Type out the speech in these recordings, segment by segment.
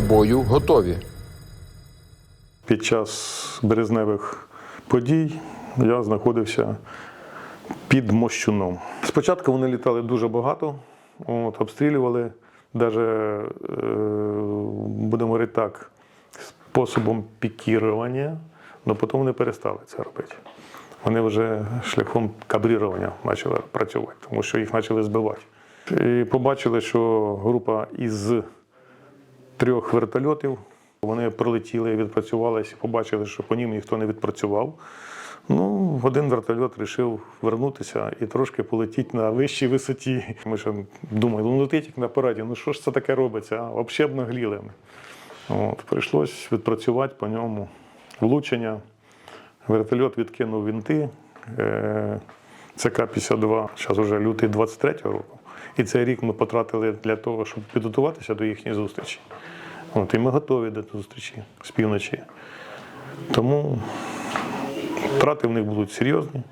бою готові. Під час березневих подій я знаходився під Мощуном. Спочатку вони літали дуже багато, от, обстрілювали, навіть, е, будемо говорити так, способом пікірування, але потім вони перестали це робити. Вони вже шляхом кабрірування почали працювати, тому що їх почали збивати. І побачили, що група із трьох вертольотів. Вони прилетіли, відпрацювалися, побачили, що по ним ніхто не відпрацював. Ну, один вертольот вирішив вернутися і трошки полетіти на вищій висоті. Ми ще думали, ну летить як на параді, ну що ж це таке робиться? А взагалі б нагліли. От, прийшлось відпрацювати по ньому влучення. Вертольот відкинув вінти. Е, ЦК-52, зараз вже лютий 23-го року. І цей рік ми потратили для того, щоб підготуватися до їхньої зустрічі. От, і ми готові до зустрічі з півночі. Тому втрати в них будуть серйозні.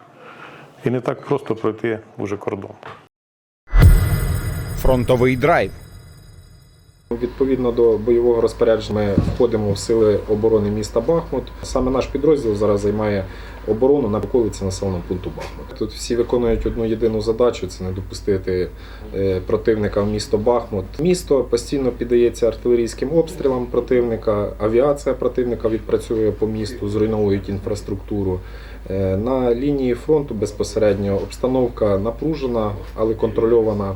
І не так просто пройти уже кордон. Фронтовий драйв. Відповідно до бойового розпорядження ми входимо в сили оборони міста Бахмут. Саме наш підрозділ зараз займає оборону на околиці населеного пункту Бахмут. Тут всі виконують одну єдину задачу: це не допустити е, противника в місто Бахмут. Місто постійно піддається артилерійським обстрілам противника, авіація противника відпрацює по місту, зруйновують інфраструктуру. Е, На лінії фронту безпосередньо обстановка напружена, але контрольована.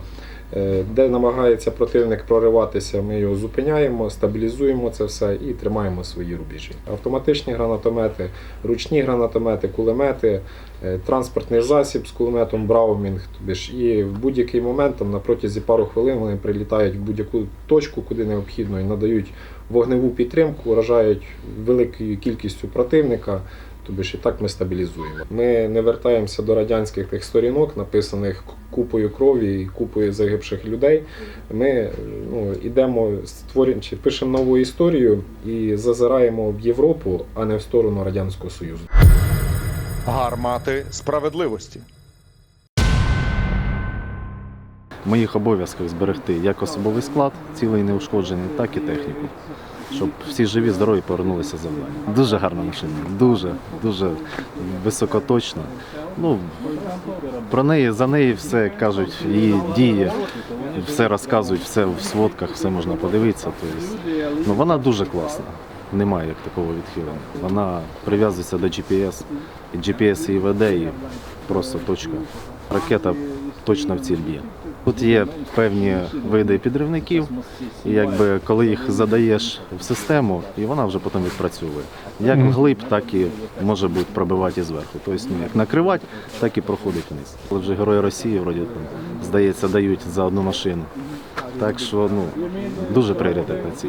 Е, Де намагається противник прориватися, ми його зупиняємо, стабілізуємо це все і тримаємо свої рубежі. Автоматичні гранатомети, ручні гранатомети, кулемети, е, транспортний засіб з кулеметом Браумінг. Тобі ж і в будь-який момент там, на протязі пару хвилин вони прилітають в будь-яку точку, куди необхідно, і надають вогневу підтримку, вражають великою кількістю противника. Тобі ж і так ми стабілізуємо. Ми не вертаємося до радянських тих сторінок, написаних купою крові і купою загибших людей. Ми ну, ідемо, створюємо чи пишемо нову історію і зазираємо в Європу, а не в сторону Радянського Союзу. Гармати справедливості. В моїх обов'язках зберегти як особовий склад, цілий неушкоджений, так і техніку. Щоб всі живі, здорові повернулися з завдання. Дуже гарна машина, дуже, дуже високоточна. Ну, про неї, за неї все кажуть, її дії, все розказують, все в сводках, все можна подивитися. Тобто, ну, вона дуже класна. Немає як такого відхилення. Вона прив'язується до GPS, і GPS її веде, і просто точка. Ракета точно в ціль б'є. Тут є певні види підривників, і якби коли їх задаєш в систему, і вона вже потім відпрацьовує. Як вглиб, так і може бути пробивати зверху. Тобто ну, як накривати, так і проходить вниз. Але вже герої Росії, вроді там, здається, дають за одну машину. Так що ну, дуже пріоритетна ціль.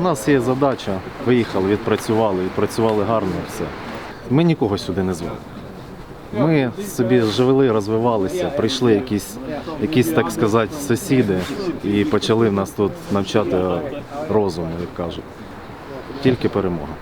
У нас є задача, виїхали, відпрацювали, відпрацювали гарно все. Ми нікого сюди не звали. Ми собі живели, розвивалися, прийшли якісь, якісь, так сказати, сусіди і почали нас тут навчати розуму, як кажуть. Тільки перемога.